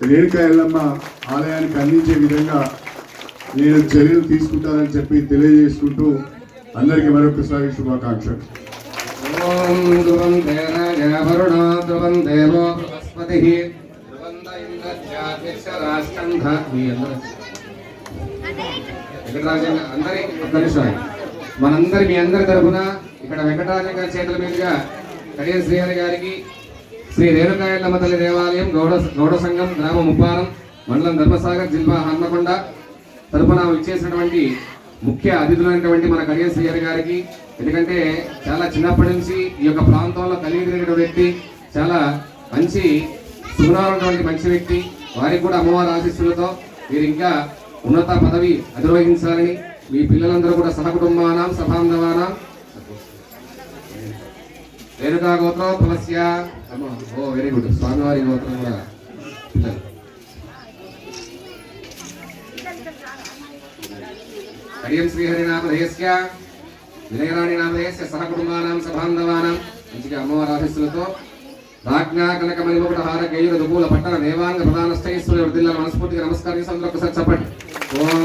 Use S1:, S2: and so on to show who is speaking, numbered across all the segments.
S1: రేణుకా ఎల్లమ్మ ఆలయానికి అందించే విధంగా నేను చర్యలు తీసుకుంటానని చెప్పి తెలియజేసుకుంటూ అందరికీ మరొకసారి శుభాకాంక్షలు.
S2: ఓం ధ్రువం దేవరుణో ధ్రువం దేవో బృహస్పతి. ధ్రువంత ఇంద్రజాతిక్షరాష్ట్రంధ మీ అందరూ వెంకటరాజన్ అందరి ఒక్క నిమిషం ఆగండి. మనందరి మీ అందరి తరఫున ఇక్కడ వెంకటరాజన్ గారి చేతుల మీదుగా కడియం శ్రీహరి గారికి శ్రీ రేణుకాయలమ్మ తల్లి దేవాలయం గౌడ గౌడ సంఘం గ్రామ ముప్పారం మండలం ధర్మసాగర్ జిల్లా హన్మకొండ తరఫున ఇచ్చేసినటువంటి ముఖ్య అతిథులైనటువంటి మన కడియం శ్రీహరి గారికి. ఎందుకంటే చాలా చిన్నప్పటి నుంచి ఈ యొక్క ప్రాంతంలో కలిగి వ్యక్తి చాలా మంచి సుగుణమైనటువంటి మంచి వ్యక్తి. వారికి కూడా అమ్మవారి ఆశీస్సులతో మీరు ఇంకా ఉన్నత పదవి అధిరోహించాలని మీ పిల్లలందరూ కూడా సహకుటుంబానం సభాంధవానం రేణుకా గోత్రం తులస్య ఓ వెరీ గుడ్ స్వామివారి గోత్రం కూడా హరియం శ్రీహరి నామధేయస్య వినయరాణి నామధేయస్య సహకుటుంబానాం సభాంధవానాం మంచిగా అమ్మవారి ఆశీస్సులతో రాజ్ఞా కనక మణిమకుట హార గేయుల దుపూల పట్టణ దేవాంగ ప్రధాన స్థైశ్వర వృద్ధిల్ల మనస్ఫూర్తిగా నమస్కారం అందరూ ఒకసారి చెప్పండి. ఓం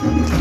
S2: Thank
S3: you.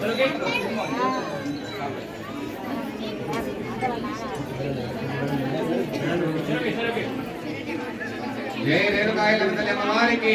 S3: Pero qué?
S2: జై రేణుకాయలమ్మ తల్లి అమ్మవారికి.